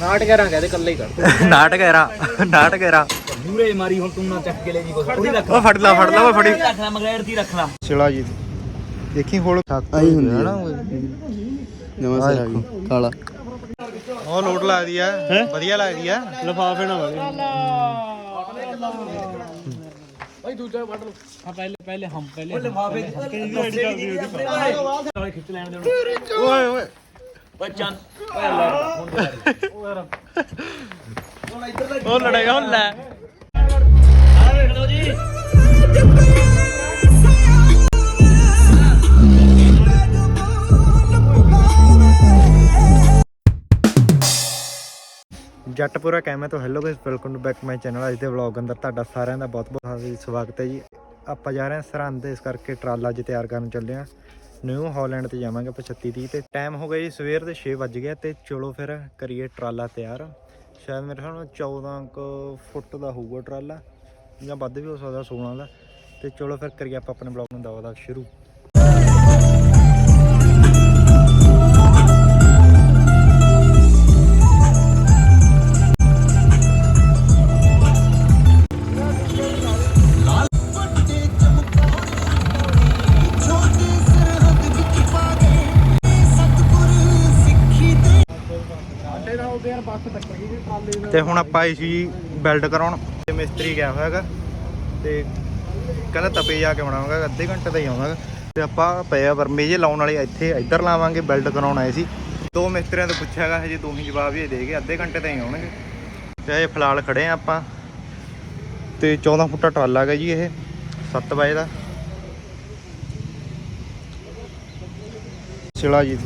ਨਾਟਕ ਰਾਂ ਕਹਦੇ ਕੱਲੇ ਹੀ ਕਰ ਨਾਟਕ ਹੈਰਾ ਨਾਟਕ ਹੈਰਾ ਮੂਰੇ ਮਾਰੀ ਹੁਣ ਤੂੰ ਨਾ ਚੱਕ ਕੇ ਲੈ ਜੀ ਕੁਛ। ਥੋੜੀ ਰੱਖ ਉਹ ਫੜ ਲਾ ਫੜ ਲਾ ਉਹ ਫੜੀ। ਰੱਖਣਾ ਮਗਰੇੜ ਦੀ ਰੱਖਣਾ। ਚਲਾ ਜੀ ਦੇਖੀ ਹੋਲ ਆਈ ਹੁੰਦੀ ਹੈ। ਨਾ ਨਵਾਂ ਸਿਰ ਆ ਗਈ ਕਾਲਾ। ਉਹ ਲੋਡ ਲੱਗਦੀ ਆ। ਵਧੀਆ ਲੱਗਦੀ ਆ। ਲਫਾਫੇ ਨਾ ਵਾਲੇ ਭਾਈ ਦੂਜਾ ਵੱਢ ਲਓ। ਹਾਂ ਪਹਿਲੇ ਪਹਿਲੇ ਹਮ ਪਹਿਲੇ ਲਿਫਾਫੇ ਨਾਲੇ ਖਿੱਚ ਲੈਣ ਦੇ ਓਏ ਓਏ ਬੱਚਨ। ਉਹ ਲੜੇਗਾ ਹੁਣ ਲੈ। ਜੱਟਪੁਰਾ ਕੈਮੇ ਤੋਂ hello guys welcome to back my channel ਅੱਜ ਦੇ ਵਲੌਗ ਅੰਦਰ ਤੁਹਾਡਾ ਸਾਰਿਆਂ ਦਾ ਬਹੁਤ ਬਹੁਤ ਸਵਾਗਤ ਹੈ ਜੀ। ਆਪਾਂ ਜਾ ਰਹੇ ਹਾਂ ਸਰਹੰਦ ਇਸ ਕਰਕੇ ਟਰਾਲਾ ਅੱਜ ਤਿਆਰ ਕਰਨ ਚੱਲੇ ਹਾਂ। ਨਿਊ ਹਾਲੈਂਡ ਤੇ ਜਾਵਾਂਗੇ 35 30 ਤੇ ਟਾਈਮ ਹੋ ਗਿਆ ਜੀ, ਸਵੇਰ ਦੇ 6 ਵੱਜ ਗਿਆ ਤੇ ਚਲੋ ਫਿਰ ਕਰੀਏ ਟਰਾਲਾ ਤਿਆਰ। ਸ਼ਾਇਦ ਮੇਰੇ ਹਿਸਾਬ ਨਾਲ 14 ਕੁ ਫੁੱਟ ਦਾ ਹੋਊਗਾ ਟਰਾਲਾ ਜਾਂ ਵੱਧ ਵੀ ਹੋ ਸਕਦਾ 16 ਦਾ। ਤੇ ਚਲੋ ਫਿਰ ਕਰੀਏ ਆਪਾਂ ਆਪਣੇ ਬਲੌਗ ਨੂੰ ਦਵਾ ਦਾ ਸ਼ੁਰੂ। ਤੇ ਹੁਣ ਆਪਾਂ ਆਈ ਸੀ ਬਿਲਡ ਕਰਾਉਣ। ਤੇ ਮਿਸਤਰੀ ਗਿਆ ਹੋਇਆ ਹੈਗਾ। ਤੇ ਕਹਿੰਦਾ ਤਪੇ ਜਾ ਕੇ ਬਣਾਵਾਂਗਾ ਅੱਧੇ ਘੰਟੇ ਦਾ ਹੀ ਆਉਂਦਾ ਤੇ ਆਪਾਂ ਪਏ ਪਰ ਮੇਜੇ ਲਾਉਣ ਵਾਲੇ, ਇੱਥੇ ਇੱਧਰ ਲਾਵਾਂਗੇ ਬਿਲਡ ਕਰਾਉਣ ਆਏ ਸੀ। ਦੋ ਮਿਸਤਰੀਆਂ ਤੋਂ ਪੁੱਛਿਆ ਹੈਗਾ, ਹਜੇ ਦੋ ਹੀ ਜਵਾਬ ਹੀ ਦੇ ਗਏ ਅੱਧੇ ਘੰਟੇ ਤਾਂ ਹੀ ਆਉਣਗੇ। ਤੇ ਹਜੇ ਫਿਲਹਾਲ ਖੜੇ ਆ ਆਪਾਂ। ਤੇ 14 ਫੁੱਟਾ ਟਰਾਲਾ ਹੈਗਾ ਜੀ ਇਹ 7 ਵਜੇ ਦਾ। ਸ਼ਿਲਾ ਜੀ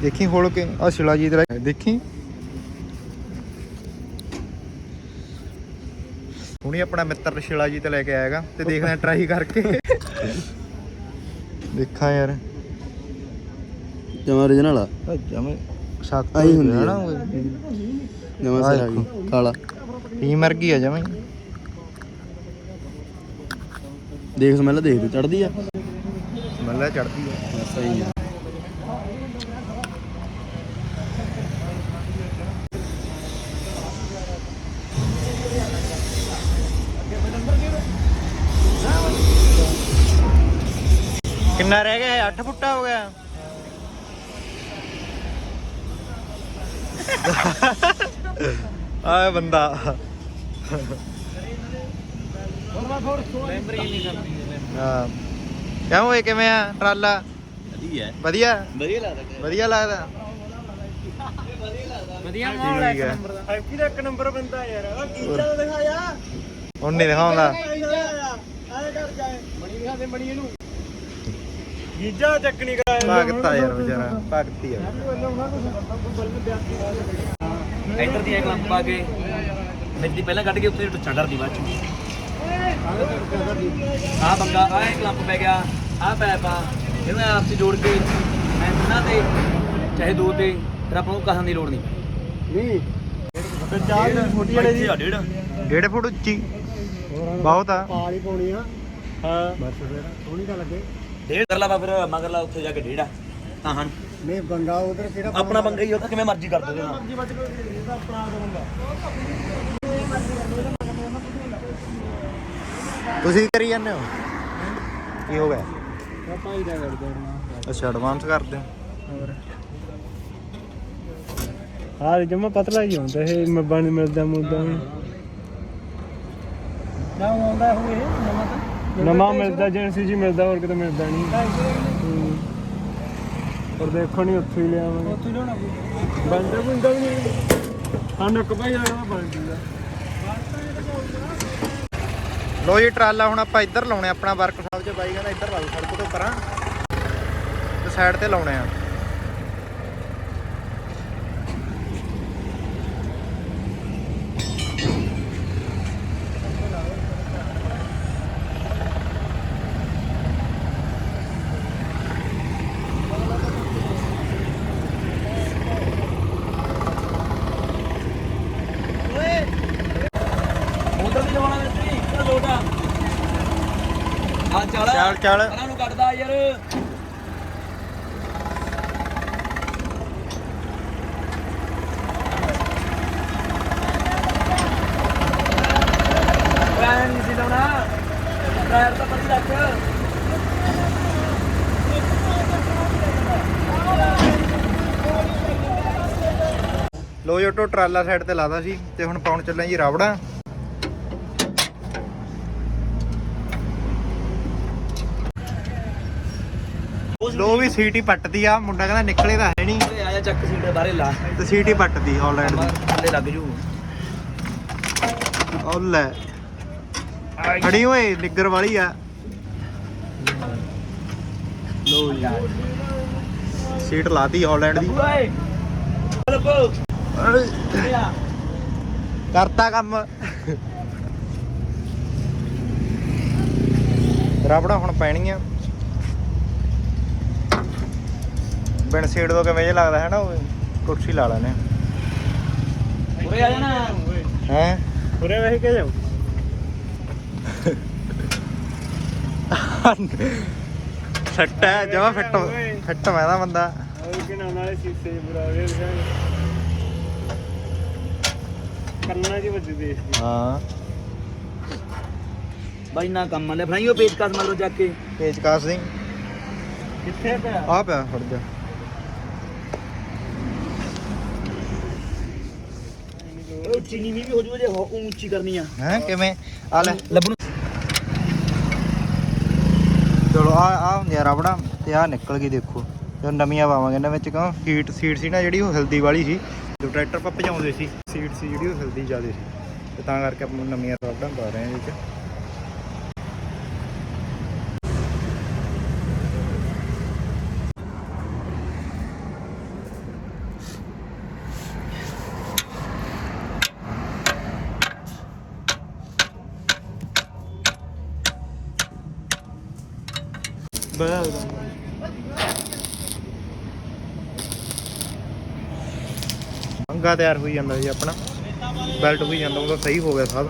ਦੇਖੀ ਹੋਲ ਕੇ ਆ ਸ਼ਿਲਾ ਜੀ ਦਾ ਦੇਖੀ? ਹੁਣੀ ਆਪਣਾ ਮਿੱਤਰ ਸ਼ਿਲਾ ਜੀ ਤੇ ਲੈ ਕੇ ਆਏਗਾ ਤੇ ਦੇਖਦੇ ਆ ਟਰਾਈ ਕਰਕੇ। ਦੇਖਾਂ ਯਾਰ। ਜਮਾ origignal ਆ। ਜਮੇ। ਸਖਤ ਆਈ ਹੁੰਦੀ ਆ। ਨਾ ਨਵਾਂ ਸਿਰ ਆ ਗਈ ਕਾਲਾ। ਟੀ ਮਰ ਗਈ ਆ ਜਮੇ। ਦੇਖ ਸਮੈਲ ਦੇਖ ਤੂੰ ਚੜਦੀ ਆ। ਮੱਲਾ ਚੜਦੀ ਆ। ਸਹੀ ਆ। ਕਿੰਨਾ ਰਹਿ ਗਿਆ 8 ਫੁੱਟਾ ਹੋ ਗਿਆ। ਆਏ ਬੰਦਾ। ਮੈਂਬਰ ਹੀ। ਨਹੀਂ ਕਰਦੀ ਹਾਂ ਕਿਉਂ ਹੋਏ ਕਿਵੇਂ ਆ? ਟਰਾਲਾ ਵਧੀਆ। ਵਧੀਆ? ਵਧੀਆ ਲੱਗਦਾ। ਵਧੀਆ ਲੱਗਦਾ। ਵਧੀਆ ਠੀਕ ਹੈ ਹੈਪੀ ਦਾ। ਇੱਕ ਨੰਬਰ ਬੰਦਾ ਯਾਰ? ਉਹ ਗੀਜਾ ਦਾ ਦਿਖਾ ਯਾ ਹੁਣ ਨਹੀਂ ਦਿਖਾਉਂਦਾ। ਆਏ ਕਰ ਜਾਏ ਬਣੀ ਦਿਖਾ ਦੇ ਬਣੀ ਇਹਨੂੰ। ਗੀਜਾ ਚੱਕਣੀ ਕਰਾ ਭਗਤਾ ਯਾਰ ਵਿਚਾਰਾ ਭਗਤੀ ਆ। ਇੱਧਰ ਦੀ ਇੱਕ ਲੰਪ ਪਾ ਕੇ ਮਿੱਟੀ ਪਹਿਲਾਂ ਕੱਢ ਕੇ ਉੱਥੇ ਟੁੱਚਾ ਡਰਦੀ ਬਾਅਦ ਚ। ਆ ਬੰਗਾ ਆ ਇੱਕ ਲੰਪ ਪੈ ਗਿਆ ਆ ਪੈਪ ਆ ਇਹਨੂੰ ਆਪਸ ਚ ਜੋੜ ਕੇ ਮੈਂ ਤਿੰਨਾਂ ਤੇ ਚਾਹੇ ਦੋ ਤੇ ਫਿਰ ਆਪਾਂ ਨੂੰ ਕਹਾਂ ਦੀ ਲੋੜ ਨਹੀਂ। ਨਹੀਂ ਤੇ ਚਾਹ ਦੀ ਛੋਟੀ ਵਾਲੇ ਦੀ। ਡੇਢ। ਡੇਢ ਫੁੱਟ ਉੱਚੀ। ਬਹੁਤ ਆ। ਪਾਲੀ ਪਾਉਣੀ ਆ। ਹਾਂ। ਬਸ ਫਿਰ। ਸੋਹਣੀ ਤਾਂ ਲੱਗੇ। ਡੇਢ ਕਰ ਲਾ ਫਿਰ ਮਗਰ ਲਾ ਉੱਥੇ ਜਾ ਕੇ ਡੇਢ ਆ। ਤਾਂ ਹਨ ਨਹੀਂ ਬੰਗਾ ਉਧਰ ਕਿਹੜਾ ਆਪਣਾ ਬੰਗਾ ਹੀ ਉਹ ਤਾਂ ਕਿਵੇਂ ਮਰਜ਼ੀ ਕਰ ਦੋ ਨਾ ਮਰਜ਼ੀ ਬੱਚ ਇਹਦਾ ਆਪਣਾ ਬੰਗਾ। ਤੁਸੀਂ ਕਰੀ ਜਾਂਦੇ ਹੋ? ਕੀ ਹੋ ਗਿਆ? ਭਾਈ ਦਾ ਕਰ ਦੇਣਾ ਅੱਛਾ ਐਡਵਾਂਸ ਕਰਦੇ ਹੋ ਹੋਰ। ਹਾਂ ਜਮਾ ਪਤਲਾ ਹੀ ਹੁੰਦਾ ਇਹ ਮੱਬਾ ਨਹੀਂ ਮਿਲਦਾ ਮੁੱਦਾ ਵੀ ਨਾ ਆਉਂਦਾ ਹੋ ਇਹ ਨਵਾਂ ਤਾਂ? ਨਵਾਂ ਮਿਲਦਾ ਏਜੰਸੀ ਜੀ ਮਿਲਦਾ ਹੋਰ ਕਿਤੇ ਮਿਲਦਾ ਨਹੀਂ। ਪਰ ਦੇਖੋ ਨਹੀਂ ਉੱਥੇ ਹੀ ਲਿਆਵਾਂਗੇ। ਉੱਥੇ ਲਿਆਉਣਾ ਬੰਦਾ ਬੰਦਾ ਵੀ ਨਹੀਂ। ਹਾਂ ਨੱਕ ਭਾਈ ਆ ਜੂਗਾ ਲੋ ਜੀ ਟਰਾਲਾ ਹੁਣ ਆਪਾਂ ਇੱਧਰ ਲਾਉਣੇ ਆਪਣਾ ਵਰਕਸ਼ਾਪ 'ਚ। ਬਾਈ ਕਹਿੰਦਾ ਇੱਧਰ ਲਾਓ ਸੜਕ ਤੋਂ ਪਰਾਂ ਤੇ ਸਾਈਡ ਤੇ ਲਾਉਣੇ ਆ। ਚੱਲ। ਉਹਨਾਂ ਨੂੰ ਕੱਢਦਾ ਯਾਰ। ਬ੍ਰਾਂਡ ਟਰਾਲਾ ਸਾਈਡ ਤੇ ਲਾਦਾ ਸੀ ਤੇ ਹੁਣ ਪਾਉਣ ਚੱਲਿਆ ਜੀ ਰਾਵੜਾ। ਲੋ ਵੀ ਸੀਟੀ ਪੱਟਦੀ ਆ ਮੁੰਡਾ ਕਹਿੰਦਾ ਨਿਕਲੇ ਤਾਂ ਹੈ ਨਹੀਂ ਓਏ ਆ ਜਾ ਚੱਕ ਸੀਟ ਬਾਹਰੇ ਲਾ। ਤੇ ਸੀਟੀ ਪੱਟਦੀ ਹਾਲੈਂਡ ਦੀ। ਥੱਲੇ ਲੱਗ ਜੂ ਉਹ ਲੈ। ਖੜੀ ਓਏ ਨਿੱਗਰ ਵਾਲੀ ਆ। ਲੋ ਜੀ ਸੀਟ ਲਾਤੀ ਹਾਲੈਂਡ ਦੀ। ਓਏ ਕਰਤਾ ਕੰਮ। ਰਬੜਾ ਹੁਣ ਪੈਣੀਆਂ। ਬਿਨ ਸੀਟ ਤੋਂ ਕਿਵੇਂ ਜਿਹਾ ਲੱਗਦਾ ਹੈ ਨਾ ਉਹ ਕੁਰਸੀ ਲਾ ਲੈਣੇ ਉਰੇ ਆ ਜਾਣਾ। ਹੈ? ਉਰੇ ਵਹਿ ਕੇ ਜਾਓ ਸੱਟ ਹੈ ਜਮਾ ਫਿੱਟ ਫਿੱਟ ਮੈਂ ਦਾ ਬੰਦਾ। ਉਹ ਕਿ ਨਾ ਨਾਲੇ ਸੀਸੇ ਬੁਰਾ ਵੇ ਕੰਨਾਂ ਜੀ ਵੱਜ ਦੇਖ ਦੀ ਹਾਂ। ਬਾਈ ਨਾ ਕੰਮ ਲੈ ਫੜਾਈ ਉਹ ਪੇਚ ਕਸ ਮਗਰੋਂ ਚੱਕ ਕੇ। ਪੇਚ ਕਾਸ ਦੀ ਕਿੱਥੇ ਪਿਆ? ਆ ਪਿਆ ਫੜ ਜਾ ਓਏ ਉੱਚੀ ਨੀਵੀਂ ਵੀ ਹੋ ਜੂ, ਜੇ ਹੋ- ਉੱਚੀ ਕਰਨੀ ਆ। ਹੈ, ਕਿਵੇਂ? ਆ ਲੈ। ਲੱਭਣ ਚਲੋ, ਆ ਆ ਹੁੰਦੀ ਆ ਰਬੜਾ ਤੇ ਆ ਨਿਕਲ ਗਈ ਦੇਖੋ। ਤੇ ਨਵੀਆਂ ਪਾਵਾਂਗੇ ਇਹਨਾਂ ਵਿੱਚ ਕਿਉਂ? ਸੀਟ ਸੀਟ ਸੀ ਨਾ ਜਿਹੜੀ, ਉਹ ਹਿਲਦੀ ਵਾਲੀ ਸੀ। ਜੋ ਟਰੈਕਟਰ ਪਾ ਭਜਾਉਂਦੇ ਸੀ। ਸੀਟ ਸੀ ਜਿਹੜੀ, ਉਹ ਹਿਲਦੀ ਜ਼ਿਆਦੇ ਸੀ। ਤੇ ਤਾਂ ਕਰਕੇ ਆਪਾਂ ਨਵੀਆਂ ਰਬੜਾਂ ਪਾ ਰਹੇ ਹਾਂ ਇਹਦੇ ਵਿੱਚ ਅੰਗਾ ਤਿਆਰ ਹੋਈ ਜਾਂਦਾ ਜੀ ਆਪਣਾ। ਬੈਲਟ ਹੋਈ ਜਾਂਦਾ ਉਹਦਾ ਸਹੀ ਹੋ ਗਿਆ ਸਭ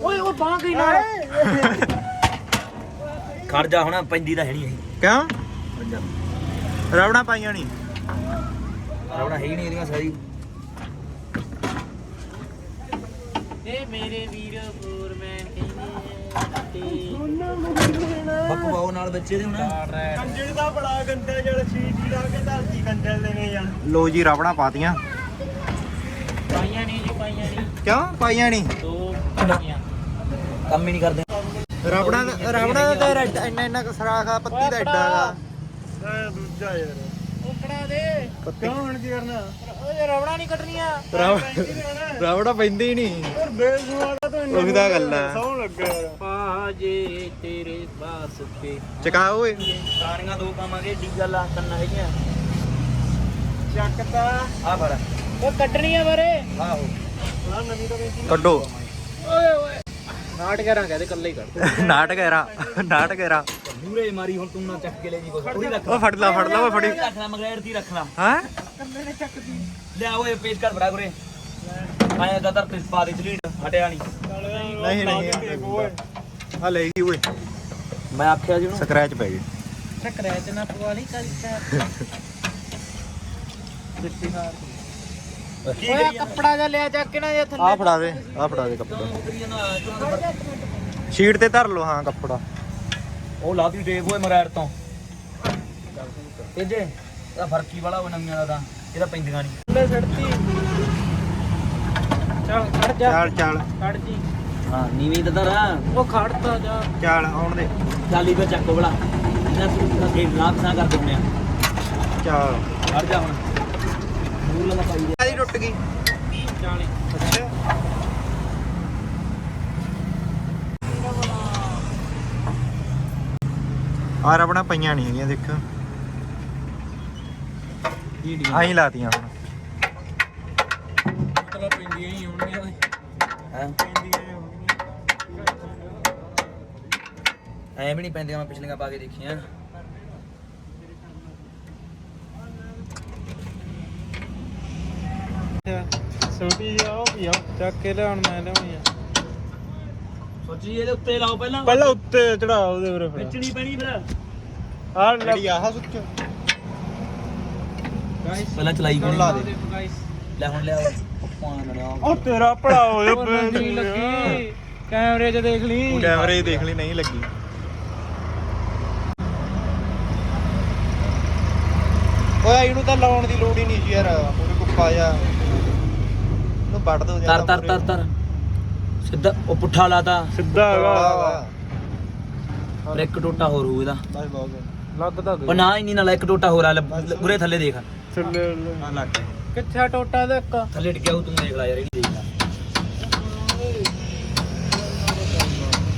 ਓਏ ਉਹ ਬਾਹ ਗਈ ਨਾ ਖੜ ਜਾ ਹੁਣ ਪੈਂਦੀ ਤਾਂ ਹੈ ਨਹੀਂ ਕਿਉਂ? ਰਬੜਾਂ ਪਾਈਆਂ ਨਹੀਂ। ਰਵਣਾ ਹੈ ਹੀ ਨਹੀਂ ਇਹਦੀਆਂ ਸਾਰੀ। ਇਹ ਮੇਰੇ ਵੀਰ ਬੱਕੂ ਬਾਉ ਨਾਲ ਬੱਚੇ ਦੇ ਹੁਣ। ਕੰਜਲ ਦਾ ਬੜਾ ਗੰਦਾ ਜਲ ਸੀਟੀ ਲਾ ਕੇ ਧਰਤੀ ਕੰਜਲ ਦੇਣੇ ਜਾਣ ਲੋ ਜੀ ਰਬੜਾਂ ਪਾਤੀਆਂ। ਪਾਈਆਂ ਨਹੀਂ ਜੀ ਪਾਈਆਂ ਨਹੀਂ। ਕਿਉਂ? ਪਾਈਆਂ ਨਹੀਂ। ਦੋ ਪਾਈਆਂ। ਕੰਮ ਹੀ ਨਹੀਂ ਕਰਦੇ। ਰਬੜਾਂ ਦਾ ਰਬੜਾਂ ਦਾ ਤਾਂ ਇੰਨਾ ਇੰਨਾ ਕੁ ਸਰਾਖ ਆ ਪੱਤੀ ਦਾ ਐਡਾ ਇਹ ਦੂਜਾ ਯਾਰ। ਉਕੜਾ ਦੇ। ਪੱਤੀ ਕਿਉਂ ਹੁਣ ਕੀ ਕਰਨਾ? ਓਏ ਰਵੜਾ ਨਹੀਂ ਕੱਟਣੀਆਂ ਰਬੜਾ ਪੈਂਦੀ ਹੀ ਨਹੀਂ। ਯਾਰ ਬੇਸੂਆ ਦਾ ਤਾਂ ਉਹੀ ਤਾਂ ਗੱਲ ਆ। ਸੌਂ ਲੱਗਾ ਪਾਜੇ ਤੇਰੇ ਪਾਸ ਤੇ। ਚਕਾ ਓਏ। ਕਾਣੀਆਂ ਦੋ ਕੰਮਾਂਗੇ ਡੀ ਗੱਲ ਆ ਕੰਨ ਹੈਗੀਆਂ। ਚੱਕਦਾ ਆ ਫੜ। ਉਹ ਕੱਟਣੀਆਂ ਬਾਰੇ। ਆਹੋ। ਕੱਢੋ। ਓਏ ਓਏ। ਨਾਟ ਕਰਾਂ ਕਹਦੇ ਕੱਲੇ ਹੀ ਕੱਢ ਨਾਟਕ ਹੈਰਾ ਨਾਟਕ ਹੈਰਾ ਮੂਰੇ ਮਾਰੀ ਹੁਣ ਤੂੰ ਨਾ ਚੱਕ ਕੇ ਲੈ ਜੀ ਕੁਛ ਥੋੜੀ ਰੱਖ ਉਹ ਫੜ ਲਾ ਫੜ ਲਾ ਓਏ ਫੜੀ। ਰੱਖ ਲੈ ਮਗਰੇੜ ਦੀ ਰੱਖ ਲੈ। ਹਾਂ? ਲਿਆ ਓਏ ਪੇਜ ਕਰ ਫੜਾ ਗੁਰੇ ਆਇਆ ਦਾ ਦਰ ਤੇ ਪਾ ਦੇ ਚਲੀਟ ਹਟਿਆ ਨਹੀਂ ਨਹੀਂ ਨਹੀਂ ਆ ਲੈ ਗਈ ਓਏ। ਮੈਂ ਆਖਿਆ ਜੀ ਉਹਨੂੰ। ਸਕ੍ਰੈਚ ਪੈ ਗਏ ਸਕਰੈਚ ਨਾ ਪਵਾ ਲਈ ਕਲਚਰ ਕੀ ਓਏ ਕਰੀ ਆਹ ਕੱਪੜਾ ਜਾ ਲਿਆ ਚੱਕ ਕੇ ਨਾ ਜੇ ਥੱਲੇ। ਆ ਫੜਾ ਦੇ ਆ ਫੜਾ ਦੇ ਕੱਪੜਾ। ਜਾਂਦਾ ਸ਼ੀਟ ਤੇ ਧਰ ਲਓ ਹਾਂ ਕੱਪੜਾ। ਉਹ ਲਾਦੀ ਟੇਪ ਓਏ ਮਰੈੜ ਤੋਂ। ਤੇਜੇ ਇਹਦਾ ਫਰਕੀ ਵਾਲਾ ਉਹ ਨਵੀਆਂ ਦਾ ਤਾਂ। ਇਹਦਾ ਪੈਂਦੀਆਂ ਨਹੀਂ ਥੱਲੇ ਸੜਤੀ। ਚੱਲ ਖੜ ਜਾ। ਚੱਲ ਚੱਲ। ਖੜ ਜੀ। ਹਾਂ ਨੀਵੀਂ ਤਾਂ ਰਾ ਉਹ ਖੜਦਾ ਜਾ। ਚੱਲ ਆਉਣ ਦੇ। ਚਾਲੀ ਪੇ ਚੱਕੋ ਬੜਾ ਇਹਨਾਂ ਸੁਣ ਕੇ ਲਾਭ ਨਾ ਕਰ ਦਿੰਦੇ ਆ। ਚੱਲ। ਖੜ ਜਾ ਹੁਣ। ਮੂਲ ਨਾ ਪਾਈ ਆਦੀ ਟੁੱਟ ਗਈ। 40 ਅੱਛਾ। ਆ ਰਬੜਾਂ ਪਈਆਂ ਨਹੀਂ ਹੈਗੀਆਂ, ਦੇਖੋ। ਆਹੀਂ ਲਾਤੀਆਂ ਹੁਣ। ਮਤਲਬ ਪਿੰਡੀਆਂ ਹੀ? ਹੋਣਗੀਆਂ ਹੈ ਐ ਵੀ ਨਹੀਂ ਪੈਂਦੀਆਂ ਮੈਂ ਪਿਛਲੀਆਂ ਪਾ ਕੇ ਦੇਖੀਆਂ। ਛੋਟੀ ਜਿਹੀ ਆ ਉਹ ਵੀ ਆ। ਚੱਕ ਕੇ ਲਿਆਉਣ ਮੈਂ ਲਿਆਉਣੀ ਆ। ਸੋਚੀ ਇਹਦੇ ਉੱਤੇ ਲਾਓ ਪਹਿਲਾਂ। ਪਹਿਲਾਂ ਉੱਤੇ ਚੜਾ ਉਹਦੇ ਉਰੇ ਫੜਾ ਖਿੱਚਣੀ ਪੈਣੀ ਫਿਰ। ਆ ਲੈ। ਜਿਹੜੀ ਆਹ ਸੁੱਚ ਪਹਿਲਾਂ ਚਲਾਈ ਹੁਣ ਲਾ ਦੇ ਲੈ ਹੁਣ ਲਿਆ ਪਾਣ ਉਹ ਤੇਰਾ ਭਲਾ ਹੋਏ ਨਹੀਂ ਲੱਗੀ। ਕੈਮਰੇ 'ਚ ਦੇਖ ਲਈ। ਕੈਮਰੇ ਹੀ ਦੇਖ ਲਈ ਨਹੀਂ ਲੱਗੀ। ਓਏ ਇਹਨੂੰ ਤਾਂ ਲਾਉਣ ਦੀ ਲੋੜ ਹੀ ਨਹੀਂ ਸੀ ਯਾਰ। ਪੂਰੇ ਕੁੱਪਾ ਜਾ ਇਹਨੂੰ ਵੱਢ ਦੋ ਤਰ ਤਰ ਤਰ ਤਰ। ਸਿੱਧਾ ਉਹ ਪੁੱਠਾ ਲਾਤਾ ਸਿੱਧਾ ਹੈਗਾ। ਪਰ ਇੱਕ ਟੋਟਾ ਹੋਰ ਹੋਊ ਇਹਦਾ। ਬਸ ਬਹੁਤ ਲੱਗਦਾ ਉਹ ਨਾ ਹੀ ਨਹੀਂ ਨਾਲ ਇੱਕ ਟੋਟਾ ਹੋਰ ਆ ਲੈ ਪੂਰੇ ਥੱਲੇ ਦੇਖ। ਥੱਲੇ ਹਾਂ ਲੱਗ ਗਿਆ। ਕਿੱਥੇ ਟੋਟਾ ਦਾ ਇੱਕ? ਥੱਲੇ ਟਿਕਿਆ ਉਹ ਤੂੰ ਦੇਖ ਲੈ ਯਾਰ ਇਹ ਦੇਖ ਲੈ।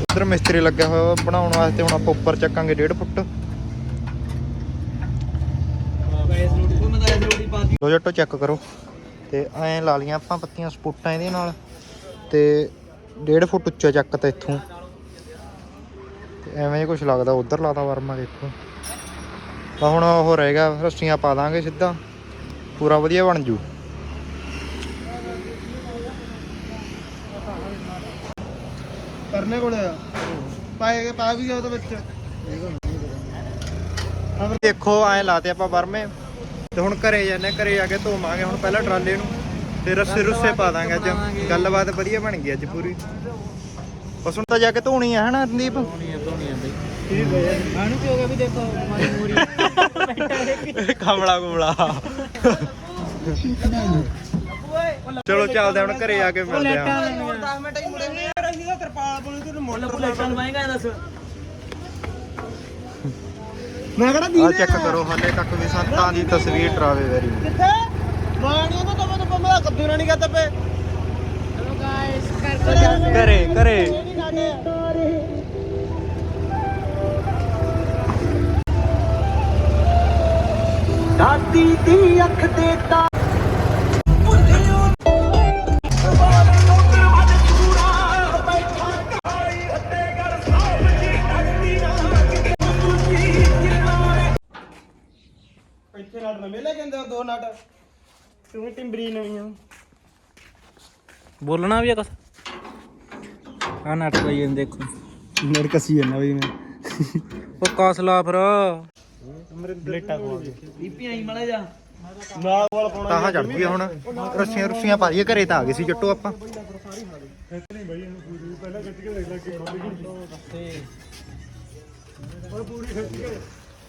ਉਧਰ ਮਿਸਤਰੀ ਲੱਗਿਆ ਹੋਇਆ ਬਣਾਉਣ ਵਾਸਤੇ ਹੁਣ ਆਪਾਂ ਉੱਪਰ ਚੱਕਾਂਗੇ 1.5 ਫੁੱਟ। ਜੱਟੋ ਚੈੱਕ ਕਰੋ। ਤੇ ਐਂ ਲਾ ਲੀਆਂ ਆਪਾਂ ਪੱਤੀਆਂ ਸਪੋਟਾਂ ਇਹਦੇ ਨਾਲ ਤੇ 1.5 ਫੁੱਟ ਉੱਚਾ ਇੱਥੋਂ। ਤੇ ਐਵੇਂ ਜਿਹਾ ਕੁਝ ਲੱਗਦਾ ਉਧਰ ਲਾਦਾ ਵਰਮਾ ਦੇਖੋ ਤਾਂ ਹੁਣ ਉਹ ਰਹੇਗਾ ਰੱਸੀਆਂ ਪਾ ਦਾਂਗੇ ਸਿੱਧਾ। ਪੂਰਾ ਵਧੀਆ ਬਣ ਜੂ। ਕਰਨੇ ਕੋਲ ਪਾਏਗੇ ਪਾ ਵੀ ਗਿਆ ਉਹਦੇ ਵਿੱਚ। ਦੇਖੋ ਐਂ ਲਾਤੇ ਆਪਾਂ ਵਰਮੇ। ਤੇ ਹੁਣ ਘਰੇ ਜਾਂਦੇ ਹਾਂ, ਘਰੇ ਜਾ ਕੇ ਧੋਵਾਂਗੇ ਹੁਣ ਪਹਿਲਾਂ ਟਰਾਲੇ ਨੂੰ ਤੇ ਰੱਸੇ ਰੁੱਸੇ ਪਾ ਦਾਂਗੇ ਅੱਜ। ਗੱਲਬਾਤ ਵਧੀਆ ਬਣ ਗਈ ਅੱਜ ਪੂਰੀ। ਬਸ ਹੁਣ ਤਾਂ ਜਾ ਕੇ ਧੋਣੀ ਆ ਹਨਾ ਰਣਦੀਪ ਆਣੂ ਕੀ ਹੋ ਗਿਆ ਵੀ ਦੇਖੋ ਮਾਰੀ ਮੂਰੀ। ਕਮਲਾ ਕੁਮਲਾ ਚਲੋ ਚੱਲਦੇ ਹਾਂ ਹੁਣ ਘਰੇ ਜਾ ਕੇ ਮਿਲਦੇ ਆ। ਮੁੱਲ ਪਲੇਟਾਂ ਲਵਾਏਗਾ ਦੱਸ। ਮੈਂ ਕਿਹੜਾ ਆ ਚੈੱਕ ਕਰੋ ਹਾਲੇ ਤੱਕ ਵੀ ਸੰਤਾਂ ਦੀ ਤਸਵੀਰ ਡਰਾਵੇ ਵੈਰੀ। ਕਿੱਥੇ? ਮਾਣੀਆਂ ਤਾਂ ਤਮੇ ਤੋਂ ਮੈਂ ਕੱਦੂ ਨਹੀਂ ਕਰਦਾ ਪਏ। ਚਲੋ ਗਾਇਸ ਕਰ ਦਾਦੀ ਦੀ ਅੱਖ ਦੇ ਤਾਂ ਤੂੰ ਟਿੰਬਰੀ ਨਵੀਂ ਆ। ਬੋਲਣਾ ਵੀ ਆ ਕੁਛ? ਆ ਨੱਟ ਪਈ ਜਾਂਦੇ ਦੇਖੋ। ਮੇਰੇ ਕਸੀ ਜਾਂਦਾ ਬਈ ਮੈਂ। ਉਹ ਕਾਸਲਾ ਫਿਰ। ਬਲੇਟਾ ਕੋਲ ਬੀਪੀ ਆਈ ਮੜਾ ਜਾ ਨਾਲ ਵਾਲ ਪਾਉਣਾ ਤਾਹਾਂ ਚੜ ਗਈ ਹੁਣ। ਰੱਸੀਆਂ ਰੁੱਸੀਆਂ ਪਾ ਦਈਏ ਘਰੇ ਤਾਂ ਆ ਗਏ ਸੀ ਜੱਟੋ ਆਪਾਂ।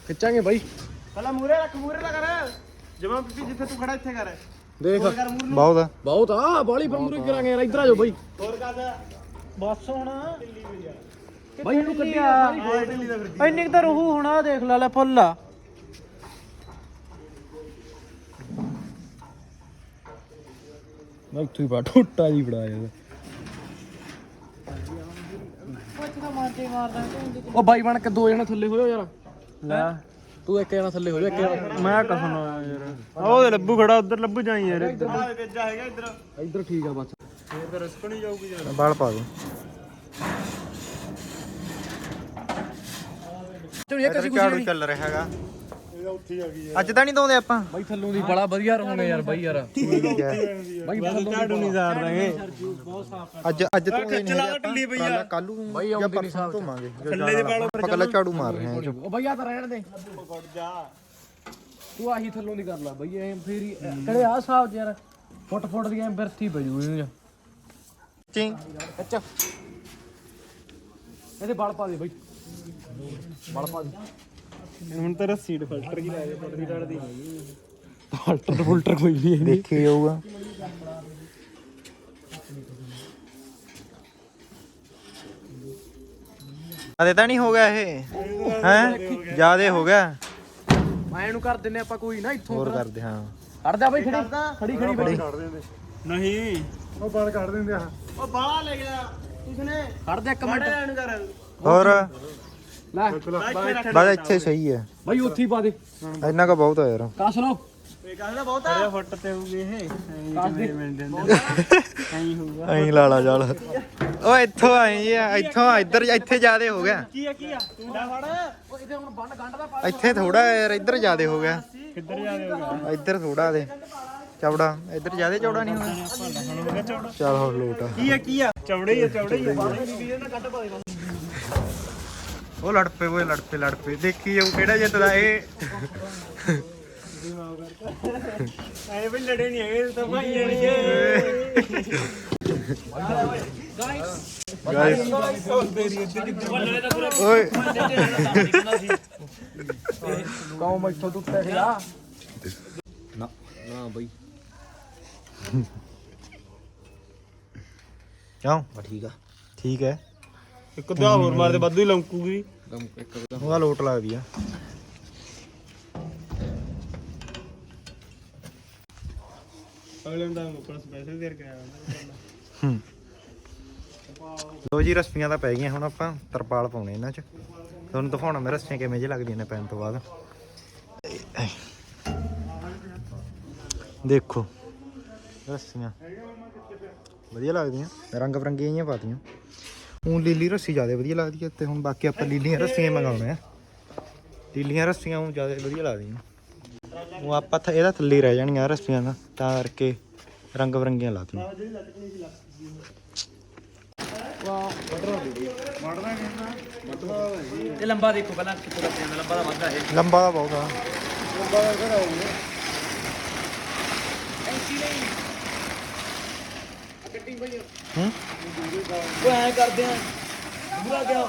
ਖਿੱਚਾਂਗੇ ਬਾਈ। ਪਹਿਲਾਂ ਮੂਰੇ ਰੱਖ ਮੂਰੇ ਲਾ ਕਰ। ਜਮਾ ਬੀਬੀ ਜਿੱਥੇ ਤੂੰ ਖੜਾ ਇੱਥੇ ਕਰ। ਦੇਖ। ਬਹੁਤ ਆ। ਬਹੁਤ ਆ ਬਾਲੀ ਪਰ ਮੂਰੇ ਕਰਾਂਗੇ ਯਾਰ ਇੱਧਰ ਆ ਜਾਓ ਬਾਈ। ਹੋਰ ਕਰ ਬਸ ਹੁਣ। ਬਾਈ ਇਹਨੂੰ ਕੱਢਿਆ ਇੰਨੀ ਕੁ ਤਾਂ ਰਹੂ ਹੁਣ ਆ ਦੇਖ ਲੈ ਲੈ ਫੁੱਲ ਆ। ਮੈਂ ਹੀ ਬਾ ਟੋਟਾ ਜੀ ਬੜਾ ਯਾਰ। ਉਹ ਬਾਈ ਬਣ ਕੇ ਦੋ ਜਣੇ ਥੱਲੇ ਹੋਇਓ ਯਾਰ। ਲੈ ਤੂੰ ਇੱਕ ਜਣਾ ਥੱਲੇ ਹੋ ਜਾ ਇੱਕ ਜਣਾ। ਮੈਂ ਕਸਮ ਯਾਰ। ਉਹ ਤੇ ਲੱਭੂ ਖੜਾ ਉਧਰ ਲੱਭੂ ਜਾਈ ਯਾਰ। ਇੱਧਰ ਹੈਗਾ ਇੱਧਰ। ਇੱਧਰ ਠੀਕ ਆ ਬਸ। ਇੱਧਰ ਰਸਕ ਨਹੀਂ ਜਾਊਗੀ ਯਾਰ। ਬਾਲ ਪਾ ਦੋ। ਇੱਧਰ ਝਾੜੂ ਚੱਲ ਰਿਹਾ ਹੈਗਾ। ਇਹ ਉੱਥੇ ਆ ਗਈ ਅੱਜ ਤਾਂ ਨਹੀਂ ਦੋਂਦੇ ਆਪਾਂ। ਬਾਈ ਥੱਲੋਂ ਦੀ ਬੜਾ ਵਧੀਆ ਰਹੋਗੇ ਯਾਰ ਬਾਈ ਯਾਰ। ਠੀਕ ਹੈ। ਬਾਈ ਝਾੜੂ ਨਹੀਂ ਜ਼ਾਰ ਦਾਂਗੇ ਅੱਜ ਅੱਜ ਤੋਂ ਨਹੀਂ ਹੈਗਾ ਢਿੱਲੀ ਪਈ ਕੱਲ ਕੱਲ ਨੂੰ ਬਾਈ ਜਾਂ ਆਉਂਦੀ ਨਹੀਂ ਪਰਸੋਂ ਧੋਵਾਂਗੇ। ਥੱਲੇ ਦੇ ਵਾਲ ਆਪਾਂ ਕੱਲਾ ਝਾੜੂ ਮਾਰ ਰਹੇ ਹਾਂ ਉਹ ਬਾਈ ਆ ਤਾਂ ਰਹਿਣ ਦੇ। ਜਾ ਤੂੰ ਆਹੀ ਥੱਲੋਂ ਦੀ ਕਰ ਲੈ ਬਾਈ ਐ ਫੇਰ ਹੀ ਕਿਹੜੇ ਆ ਸਾਹਿਬ ਯਾਰ ਫੁੱਟ ਫੁੱਟ ਦੀਆਂ ਬਿਰਥੀ ਪੈ ਜੂ ਇਹਨੂੰ ਚੀ ਅੱਛਾ ਇਹਦੇ ਬਲ ਪਾ ਦੇ ਬਾਈ। ਬਲ ਪਾ ਦੇ। ਹੁਣ ਤਾਂ ਰੱਸੀ ਫਿਲਟਰ ਕੀ ਲਾਇਆ ਫਿਲਟਰ ਦੀ ਡੜਦੀ ਫਲਟਰ ਫੁਲਟਰ ਕੋਈ ਨਹੀਂ। ਦੇਖੀ ਜਾਊਗਾ। ਅਦੇ ਤਾਂ ਨਹੀਂ ਹੋ ਗਿਆ ਇਹ। ਹੈ? ਜਿਆਦੇ ਹੋ ਗਿਆ। ਮੈਂ ਇਹਨੂੰ ਕਰ ਦਿੰਨੇ ਆਪਾਂ ਕੋਈ ਨਾ ਇੱਥੋਂ ਹੋਰ ਕਰਦੇ ਹਾਂ। ਕੱਢ ਜਾ ਬਾਈ ਖੜੀ। ਖੜੀ ਖੜੀ ਬਾਈ। ਨਹੀਂ। ਉਹ ਬਾਲ ਕੱਢ ਦਿੰਦੇ ਆ। ਉਹ ਬਾਲਾ ਲੈ ਗਿਆ। ਕਿਸਨੇ ਕੱਢ ਦੇ ਇੱਕ ਮਿੰਟ। ਕਰ। ਹੋਰ। ਲੈ। ਬਸ ਇੱਥੇ ਸਹੀ ਹੈ। ਬਾਈ ਉੱਥੇ ਹੀ ਪਾ ਦੇ। ਇੰਨਾ ਕਾ ਬਹੁਤ ਆ ਯਾਰ। ਕੱਸ ਲੋ ਇਹ ਕਹਿੰਦਾ ਬਹੁਤ ਆ ਫੁੱਟ ਤੇ ਹੋਊਗੇ ਇਹ। ਕੱਸ ਦੇ। ਮਿੰਟ ਦੇ ਅੰਦਰ ਐਂ ਹੋਊਗਾ। ਐਂ ਲਾ ਲਾ ਜਾਲ। ਓ ਇੱਥੋਂ ਆਏ ਜੀ ਇੱਥੋਂ ਇੱਧਰ ਇੱਥੇ ਜਿਆਦੇ ਹੋ ਗਿਆ। ਕੀ ਆ ਕੀ ਆ? ਤੂੰ ਲੈ ਫੜ। ਉਹ ਇਹਦੇ ਹੁਣ ਬੰਨ ਗੰਢ ਦਾ ਪਾ ਇੱਥੇ ਥੋੜਾ ਯਾਰ ਇੱਧਰ ਜਿਆਦੇ ਹੋ ਗਿਆ। ਕਿੱਧਰ ਜਾਦੇ ਹੋਗਾ ਇੱਧਰ ਥੋੜਾ ਦੇ। ਚੌੜਾ ਇੱਧਰ ਜਿਆਦੇ ਚੌੜਾ ਨਹੀਂ ਹੋਇਆ। ਚੱਲ ਹੋਰ ਲੋਟ ਆ। ਕੀ ਆ ਕੀ ਆ? ਚੌੜੇ ਹੀ ਆ ਚੌੜੇ ਹੀ ਆ। ਉਹ ਲੜ ਪਏ ਉਹ ਲੜ ਪਏ ਲੜ ਪਏ। ਦੇਖੀ ਜਾਊ ਕਿਹੜਾ ਜਿੱਤਦਾ ਇਹ? ਆਪਣੀ ਮਾਂ ਕਰਤਾ ਐ ਵੀ ਲੜੇ ਨਹੀਂ ਹੈਗੇ ਤਾਂ ਭਾਈ ਨਹੀਂ ਗਾਇਸ ਓਏ। ਕੌਮ ਮੈਥੋਂ ਤੂੰ ਪੈਸੇ ਆ ਨਾ ਨਾ ਬਈ। ਕਿਉਂ? ਠੀਕ ਆ। ਠੀਕ ਹੈ। ਇੱਕ ਦੋ ਹੋਰ ਮਾਰਦੇ ਵਾਧੂ ਹੀ ਲੰਕੂਗੀ ਉਹਦਾ ਲੋਟ ਲੱਗਦੀ ਆ। ਅਗਲੇ ਦਾ ਮੁੱਕਣ ਸਪੈਸ਼ਲ ਦੇਰ ਕਰਾਇਆ ਹੂੰ। ਲੋ ਜੀ ਰਸਪੀਆਂ ਤਾਂ ਪੈ ਗਈਆਂ ਹੁਣ ਆਪਾਂ ਤਰਪਾਲ ਪਾਉਣੇ ਇਹਨਾਂ 'ਚ। ਤੁਹਾਨੂੰ ਦਿਖਾਉਣਾ ਮੈਂ ਰਸਪੀਆਂ ਕਿਵੇਂ ਜਿਹੀ ਲੱਗਦੀਆਂ ਨੇ ਪੈਣ ਤੋਂ ਬਾਅਦ। ਦੇਖੋ ਰੱਸੀਆਂ ਵਧੀਆ ਲੱਗਦੀਆਂ। ਰੰਗ ਬਰੰਗੀਆਂ ਪਾਤੀਆਂ। ਉਹ ਲੀਲੀ ਰੱਸੀ ਜ਼ਿਆਦਾ ਵਧੀਆ ਲੱਗਦੀ ਹੈ ਤੇ ਹੁਣ ਬਾਕੀ ਆਪਾਂ ਲੀਲੀਆਂ ਰੱਸੀਆਂ ਮੰਗਾਉਣੇ ਆ। ਲੀਲੀਆਂ ਰੱਸੀਆਂ ਉਹ ਜ਼ਿਆਦਾ ਵਧੀਆ ਲੱਗਦੀਆਂ। ਉਹ ਆਪਾਂ ਥ- ਇਹਦਾ ਥੱਲੇ ਰਹਿ ਜਾਣੀਆਂ ਰੱਸੀਆਂ ਦਾ ਤਾਂ ਕਰਕੇ ਰੰਗ ਬਰੰਗੀਆਂ ਲਾਤੀਆਂ ਇਹ ਲੰਬਾ ਦੇਖੋ ਪਹਿਲਾਂ ਕਿੱਥੋਂ ਜਾਂਦਾ ਲੰਬਾ ਦਾ ਵੱਧਦਾ ਇਹ ਲੰਬਾ ਦਾ ਬਹੁਤ ਆ। ਹੂੰ? ਉਹ ਐ ਕਰਦੇ ਆ। ਕਿਉਂ?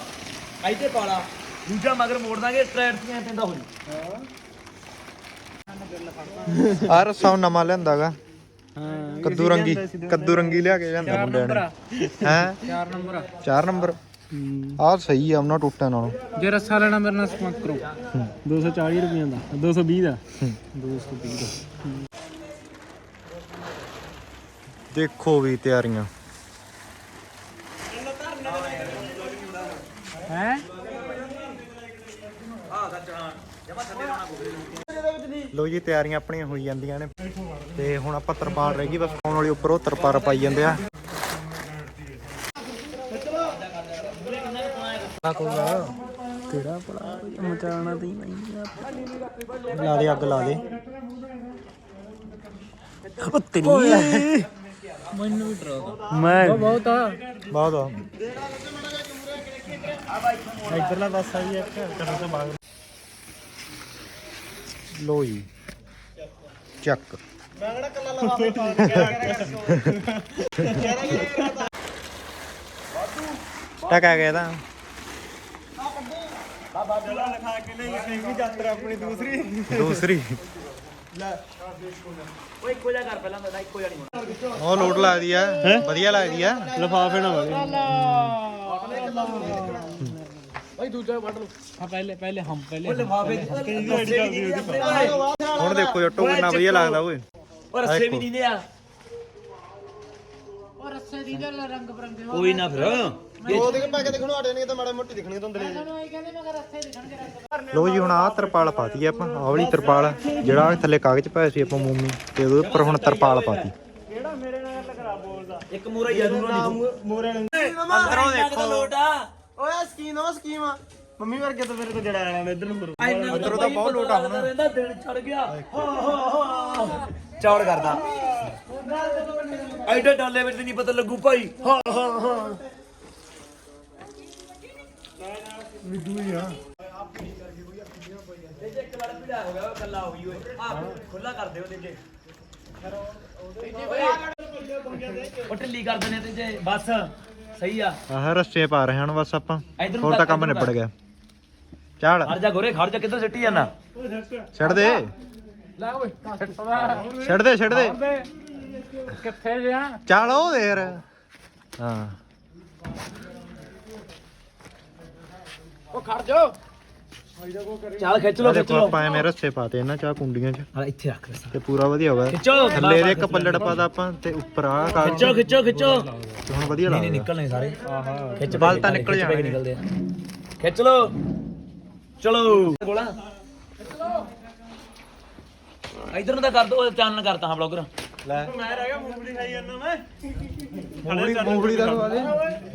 ਆਈ ਤੇ ਪਾਲਾ। ਦੂਜਾ ਮਗਰ ਮੋੜ ਦਾਂਗੇ ਸਟ੍ਰੈਟ ਦੀਆਂ ਪੈਂਦਾ ਹੋ ਜੂ ਆ ਰਸਾ ਹੁਣ ਨਵਾਂ ਲਿਆਂਦਾਗਾ। ਕੱਦੂ ਰੰਗੀ ਕੱਦੂ ਰੰਗੀ ਲਿਆ ਕੇ ਲਿਆਂਦਾ ਮੁੰਡਿਆਂ ਨੇ। ਹੈ? 4 ਨੰਬਰ 4 ਨੰਬਰ। ਆਹ ਸਹੀ ਆ ਉਹਨਾਂ ਟੁੱਟਿਆ ਨਾਲੋਂ। ਜੇ ਰੱਸਾ ਲੈਣਾ ਮੇਰੇ ਨਾਲ ਸੰਪਰਕ ਕਰੋ। 240 ਰੁਪਏ ਦਾ 220 ਦਾ। ਦੇਖੋ ਵੀ ਤਿਆਰੀਆਂ। ਹੈ? ਲੋ ਜੀ ਤਿਆਰੀਆਂ ਆਪਣੀਆਂ ਹੋਈ ਜਾਂਦੀਆਂ ਨੇ। ਤੇ ਹੁਣ ਆਪਾਂ ਤਰਪਾਲ ਰਹਿ ਗਈ ਬਸ ਪਾਉਣ ਵਾਲੀ ਉੱਪਰ ਉਹ ਤਰਪਾਲ ਪਾਈ ਜਾਂਦੇ ਆ। ਤੇਰਾ ਭਲਾ? ਮਚਾਣਾ ਤੇ ਨਹੀਂ ਲਾ ਦੇ ਅੱਗ ਲਾ ਦੇ। ਮੈਨੂੰ ਵੀ ਡਰਾ ਮੈਂ ਬਹੁਤ ਆ। ਬਹੁਤ ਆ। ਇਧਰਲਾ ਪਾਸਾ ਵੀ ਇੱਕ ਕਦੋਂ ਤੋਂ ਬਾਅਦ ਲੋ ਜੀ। ਚੱਕ। ਟਕ ਆ ਗਿਆ ਤਾਂ। ਚਲਾ ਲਿਖਾ ਕੇ ਲਈ ਸਿੰਘ ਯਾਤਰਾ ਆਪਣੀ ਦੂਸਰੀ। ਦੂਸਰੀ ਉਹ ਲੋਟ ਲੱਗਦੀ ਆ। ਵਧੀਆ ਲੱਗਦੀ ਆ। ਲਫਾਫੇ ਨਾ ਵਾਲੇ ਭਾਈ ਦੂਜਾ ਵੱਢ ਲਓ। ਹਾਂ ਪਹਿਲੇ ਪਹਿਲੇ ਹਮ ਪਹਿਲੇ ਲਿਫਾਫੇ ਹੁਣ ਦੇਖੋ ਜੱਟੋ ਕਿੰਨਾ ਵਧੀਆ ਲੱਗਦਾ ਓਏ। ਉਹ ਰੱਸੇ ਵੀ ਨਹੀਂ ਲਿਆ ਉਹ ਰੱਸੇ ਦੀ ਦਾ ਰੰਗ ਬਰੰਗੇ ਕੋਈ ਨਾ ਫਿਰ। ਦੋ ਦਿਨ ਪਾ ਕੇ ਦੇਖਣੋ ਆੜੇ ਨਹੀਂ ਤਾਂ ਮਾੜੇ ਮੋਟੀ ਦਿਖਣੀ ਧੁੰਦਲੇ ਤੁਹਾਨੂੰ ਇਹ ਕਹਿੰਦੇ ਮਗਰ ਰੱਸੇ ਦਿਖਣਗੇ ਰੰਗ ਲੋ ਜੀ ਹੁਣ ਆਹ ਤਰਪਾਲ ਪਾਤੀ ਆ ਆਪਾਂ ਆਹ ਵਾਲੀ ਤਰਪਾਲ ਜਿਹੜਾ ਥੱਲੇ ਕਾਗਜ਼ ਪਾਇਆ ਸੀ ਆਪਾਂ ਮੋਮੀ ਤੇ ਉਹਦੇ ਉੱਪਰ ਹੁਣ ਤਰਪਾਲ ਪਾਤੀ। ਕਿਹੜਾ ਮੇਰੇ ਨਾਲ ਲਗਰਾ ਬੋਲਦਾ? ਇੱਕ ਮੂਰਾ ਆ ਦੂਰੋਂ ਨਹੀਂ ਮੋਰੇ ਨੂੰ ਅੰਦਰੋਂ ਦੇਖੋ ਲੋਟ ਆ। ਓਏ ਸਕੀਨ ਉਹ ਸਕੀਮ ਆ। ਮੰਮੀ ਵਰਗੇ ਤਾਂ ਮੇਰੇ ਤੋਂ ਜੜਾ ਆਣਾ ਇਧਰ ਨੂੰ ਇੰਨਾ ਉਧਰੋਂ ਤਾਂ ਬਹੁਤ ਲੋਟ ਆ ਹੁਣ। ਰਹਿੰਦਾ ਦਿਨ ਛੜ ਗਿਆ। ਚੌੜ ਕਰਦਾ। ਐਡੇ ਡਾਲੇ ਵਿੱਚ ਨਹੀਂ ਪਤਾ ਲੱਗੂ ਭਾਈ। ਹਾਂ ਹਾਂ ਹਾਂ। ਵਿਦੂ ਹੀ ਆ ਇੱਕ ਵਾਰ ਪੀੜਾ ਹੋ ਗਿਆ ਉਹ ਕੱਲਾ ਹੋਈ ਓਏ ਆ ਖੁੱਲਾ ਕਰ ਦਿਓ ਤੇ ਜੇ ਉਹ ਢਿੱਲੀ ਕਰ ਦਿੰਦੇ ਤੇ ਜੇ ਬਸ। ਸਹੀ ਆ। ਆਹ ਰਸਤੇ ਪਾ ਰਹੇ ਹਨ ਬਸ ਆਪਾਂ। ਇੱਧਰ ਨੂੰ ਹੋਰ ਤਾਂ ਕਰ, ਕੰਮ ਇੱਧਰ ਨੂੰ ਨਿਬੜ ਗਿਆ। ਚੱਲ ਖੜ ਜਾ ਗੋਰੇ ਖੜ ਜਾ ਕਿੱਧਰ ਸਿੱਟੀ ਜਾਣਾ ਛੱਡ ਦੇ। ਲੈ ਓਏ ਛੱਡ ਦੇ। ਛੱਡ ਦੇ ਕਿੱਥੇ ਜਿਆ? ਚੱਲ ਉਹ ਦੇ ਯਾਰ। ਹਾਂ। ਉਹ ਖੜ ਜਾ ਚੱਲ ਖਿੱਚ ਲੋ ਖਿੱਚ ਦੇਖੋ ਲੋ ਆਪਾਂ ਐਵੇਂ ਰਸਤੇ ਪਾਤੇ ਇਹਨਾਂ ਚਾਹ ਕੁੰਡੀਆਂ 'ਚ। ਹਾਂ ਇੱਥੇ ਰੱਖ ਲੈ ਤੇ ਪੂਰਾ ਵਧੀਆ ਹੋ ਗਿਆ ਖਿੱਚੋ ਥੱਲੇ ਦੇ ਇੱਕ ਪੱਲੜ ਪਾਦਾ ਆਪਾਂ ਤੇ ਉੱਪਰ ਆ ਕਾਗਜ਼। ਖਿੱਚੋ ਖਿੱਚੋ ਖਿੱਚੋ। ਹੁਣ ਵਧੀਆ ਨਹੀਂ ਨਹੀਂ ਲੱਗਦਾ। ਨਿਕਲਣੇ ਸਾਰੇ। ਖਿੱਚ ਬਲ ਤਾਂ ਨਿਕਲ ਖਿੱਚ ਪਏ ਜਾਣੇ। ਨਿਕਲਦੇ ਆ। ਖਿੱਚ ਲੋ ਚਲੋ। ਬੋਲਾ ਇਧਰ ਨੂੰ ਤਾਂ ਕਰ ਦੋ ਚਾਨਣ ਕਰਤਾ ਹਾਂ ਬਲੌਗਰ ਲੈ। ਮੈਂ ਰਹਿ ਗਿਆ ਮੂੰਗਫਲੀ ਖਾਈ ਜਾਂਦਾ ਮੈਂ। ਮੂੰਗਲੀ ਮੂੰਗਲੀ ਦਾ ਲਵਾ ਦੇ।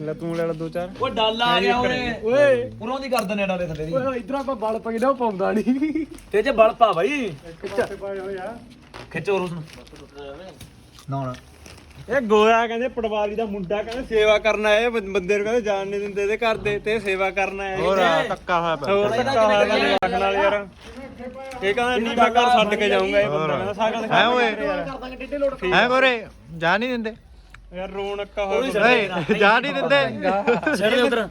ਲੈ ਤੂੰ ਲੈ ਲੈ ਦੋ ਚਾਰ। ਉਹ ਡਾਲਾ ਆ ਗਿਆ ਓਏ ਓਏ। ਉਰੋਂ ਦੀ ਕਰ ਆ ਡਾਲੇ ਥੱਲੇ ਦੀ। ਓਏ ਇਧਰ ਆਪਾਂ ਬਲ ਪਈ ਨਾ ਉਹ ਪਾਉਂਦਾ ਨਹੀਂ ਤੇ ਜੇ ਬਲ ਪਾ ਬਾਈ। ਖਿੱਚੋ। ਉਸ ਨੂੰ ਨਾ ਨਾ ਇਹ ਗੋਰਾ ਕਹਿੰਦੇ ਪਟਵਾਰੀ ਦਾ ਮੁੰਡਾ ਕਹਿੰਦੇ ਸੇਵਾ ਕਰਨ ਆਏ ਬੰਦੇ ਨੂੰ ਕਹਿੰਦੇ ਜਾਣ ਨਹੀਂ ਦਿੰਦੇ ਇਹਦੇ ਘਰ ਦੇ ਤੇ ਸੇਵਾ ਕਰਨ ਆਏ ਹੋਰ ਧੱਕਾ ਹੋਇਆ ਪਿਆ। ਹੋਰ ਧੱਕਾ ਹੋਇਆ ਕਹਿੰਦੇ ਆਖਣ ਵਾਲੇ ਯਾਰ। ਇਹ ਕਹਿੰਦਾ ਨੀਵਾ ਘਰ ਛੱਡ ਕੇ ਜਾਊਂਗਾ ਇਹ ਬੰਦਾ ਕਹਿੰਦਾ ਸਾਈਕਲ ਹੈ ਓਏ। ਹੈ ਗੋਰੇ ਜਾ ਨਹੀਂ ਦਿੰਦੇ। ਯਾਰ ਰੌਣਕਾ ਹੋਇਆ ਓਏ ਜਾ ਨਹੀਂ ਦਿੰਦੇ। ਛੱਡ ਦੇ ਉਧਰ।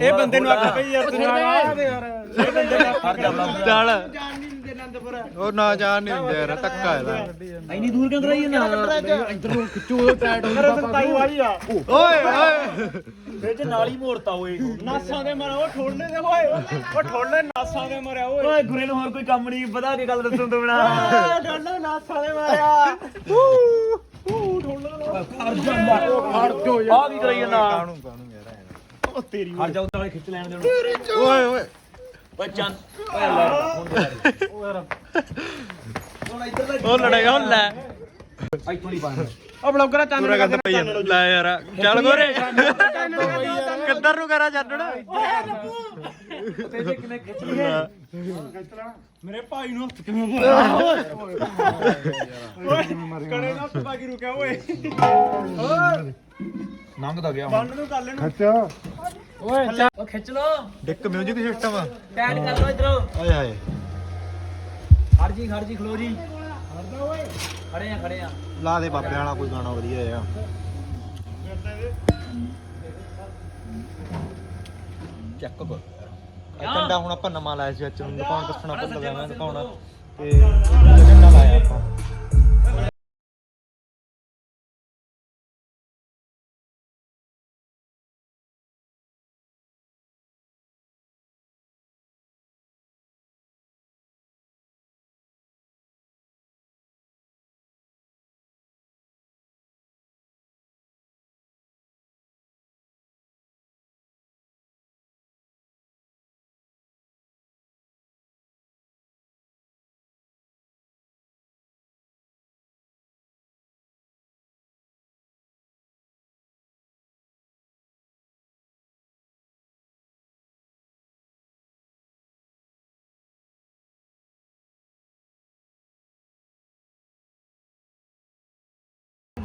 ਇਹ ਬੰਦੇ ਨੂੰ ਅੱਗ ਪਈ ਯਾਰ ਤੂੰ ਆ ਦੇ ਯਾਰ। ਇਹ ਬੰਦੇ ਨੂੰ ਫੜ ਜਾ ਬਲੌਗ ਚੱਲ ਉਹ ਨਾ ਜਾਣ ਨਹੀਂ ਦਿੰਦੇ ਯਾਰ ਧੱਕਾ ਇਹਦਾ। ਇੰਨੀ ਦੂਰ ਕਿਉਂ ਕਰਾਈ ਨਾ ਇੱਧਰ ਨੂੰ ਖਿੱਚੋ ਟਾਈਟ ਹੋ ਤਾਈ ਆਈ ਆ। ਓਏ ਓਏ। ਵਿੱਚ ਨਾਲ ਹੀ ਮੋੜਤਾ ਓਏ ਨਾਸਾਂ ਦੇ ਮਾਰਾ ਉਹ ਠੋੜਨੇ ਦੇ ਓਏ। ਉਹ ਠੋੜਨੇ ਨਾਸਾਂ ਦੇ ਮਾਰਿਆ ਓਏ। ਓਏ ਗੁਰੇ ਨੂੰ ਹੋਰ ਕੋਈ ਕੰਮ ਨਹੀਂ ਵਧਾ ਕੇ ਗੱਲ ਦੱਸਣ ਤੋਂ ਬਿਨਾ ਠੋੜਨੇ ਨਾਸਾਂ ਦੇ ਮਾਰਿਆ ਆ ਵੀ ਕਰਾਈ ਜਾਂਦਾ। ਕਾਣੂ ਕਾਣੂ ਯਾਰ ਉਹ ਤੇਰੀ ਹਟ ਜਾ ਵਾਲੇ ਖਿੱਚ ਲੈਣ ਦੇ ਉਹਨੂੰ। ਓਏ ਓਏ। ਓਏ ਚੰਨ। ਓਏ ਲੈ ਹੁਣ ਹੁਣ ਇੱਧਰ ਲੈ ਉਹ ਲੜੇਗਾ ਹੁਣ ਲੈ। ਇੱਥੋਂ ਨਹੀਂ ਪਾਣਾ ਉਹ ਬਲੌਗਰਾ ਚੰਨ ਪੂਰਾ ਗੱਲ ਪਈ ਲੈ ਯਾਰ ਚੱਲ ਗੋਰੇ। ਕਿੱਧਰ ਨੂੰ ਕਰਾਂ ਛੱਡਣਾ ਤੇ ਜੇ ਕਿਨੇ ਖਿੱਚ ਲਿਆ ਮੇਰੇ ਭਾਈ ਨੂੰ ਹੱਥ ਕਿਵੇਂ ਮਾਰਿਆ? ਓਏ ਕੜੇ ਨਾਲ ਪਾ ਕੇ ਰੁਕਿਆ ਓਏ। ਲੰਘਦਾ ਗਿਆ ਬੰਨ ਨੂੰ ਕਰ ਲੈਣ। ਓਏ ਖਿੱਚ ਲੋ ਡਿੱਕ ਮਿਊਜ਼ਿਕ ਸਿਸਟਮ। ਆ ਟੈਟ ਕਰ ਲੋ ਇੱਧਰ। ਆਏ ਹਾਏ ਖੜ ਜੀ ਖੜ ਜੀ ਖਲੋ ਜੀ। ਖੜੇ ਆ ਖੜੇ ਆ। ਲਾ ਦੇ ਬਾਬੇ ਵਾਲਾ ਕੋਈ ਗਾਣਾ ਵਧੀਆ ਆ ਚੈੱਕ ਕਰ ਝੰਡਾ ਹੁਣ ਆਪਾਂ ਨਵਾਂ ਲਾਇਆ ਸੀ ਅੱਜ ਨੂੰ ਦਿਖਾਉਣ ਦੱਸਣਾ ਦਿਖਾਉਣਾ। ਤੇ ਲਾਇਆ ਆਪਾਂ।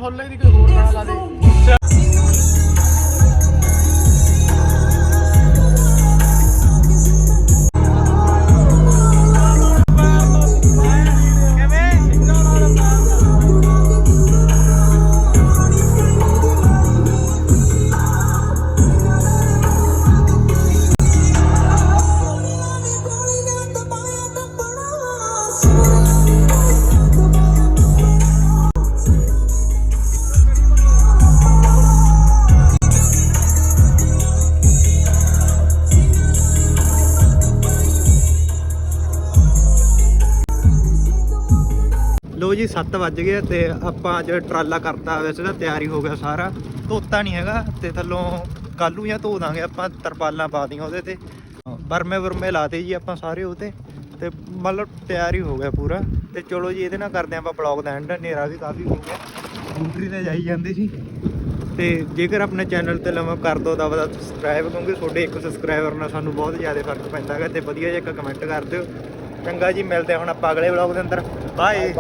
ਫੁੱਲੇ ਦੀ ਕੋਈ ਹੋਰ ਗਾਣਾ ਲਾ ਦੇ। ਲੋ ਜੀ 7 ਵੱਜ ਗਏ ਤੇ ਆਪਾਂ ਅੱਜ ਟਰਾਲਾ ਕਰਤਾ ਵੈਸੇ ਤਾਂ ਤਿਆਰੀ ਹੋ ਗਿਆ ਸਾਰਾ। ਧੋਤਾ ਨਹੀਂ ਹੈਗਾ ਤੇ ਥੱਲੋਂ ਕੱਲੂ ਜਾਂ ਧੋ ਦਾਂਗੇ ਆਪਾਂ, ਤਰਪਾਲਾਂ ਪਾ ਦੀਆਂ ਉਹਦੇ ਤੇ। ਬਰਮੇ ਬਰਮੇ ਲਾਤੇ ਜੀ ਆਪਾਂ ਸਾਰੇ ਉਹਤੇ ਤੇ, ਮਤਲਬ ਤਿਆਰੀ ਹੋ ਗਿਆ ਪੂਰਾ। ਤੇ ਚਲੋ ਜੀ, ਇਹਦੇ ਨਾਲ ਕਰਦੇ ਆਪਾਂ ਬਲੌਗ ਦਾ ਐਂਡ ਹਨੇਰਾ ਵੀ ਕਾਫੀ ਹੋ ਗਿਆ। ਸਕੂਟਰੀ ਤੇ ਜਾਈ ਜਾਂਦੇ ਸੀ। ਤੇ ਜੇਕਰ ਆਪਣੇ ਚੈਨਲ ਤੇ ਨਵਾਂ ਕਰ ਦੋ ਤਾਂ ਵਧਾ ਸਬਸਕ੍ਰਾਈਬ ਕਿਉਂਕਿ ਤੁਹਾਡੇ ਇੱਕ ਸਬਸਕ੍ਰਾਈਬਰ ਨਾਲ ਸਾਨੂੰ ਬਹੁਤ ਜ਼ਿਆਦਾ ਫ਼ਰਕ ਪੈਂਦਾ ਹੈ ਤੇ ਵਧੀਆ ਜਿਹਾ ਇੱਕ ਕਮੈਂਟ ਕਰ ਦਿਓ। ਚੰਗਾ ਜੀ ਮਿਲਦੇ ਹਾਂ ਹੁਣ ਆਪਾਂ ਅਗਲੇ ਬਲੌਗ ਦੇ ਅੰਦਰ। ਬਾਏ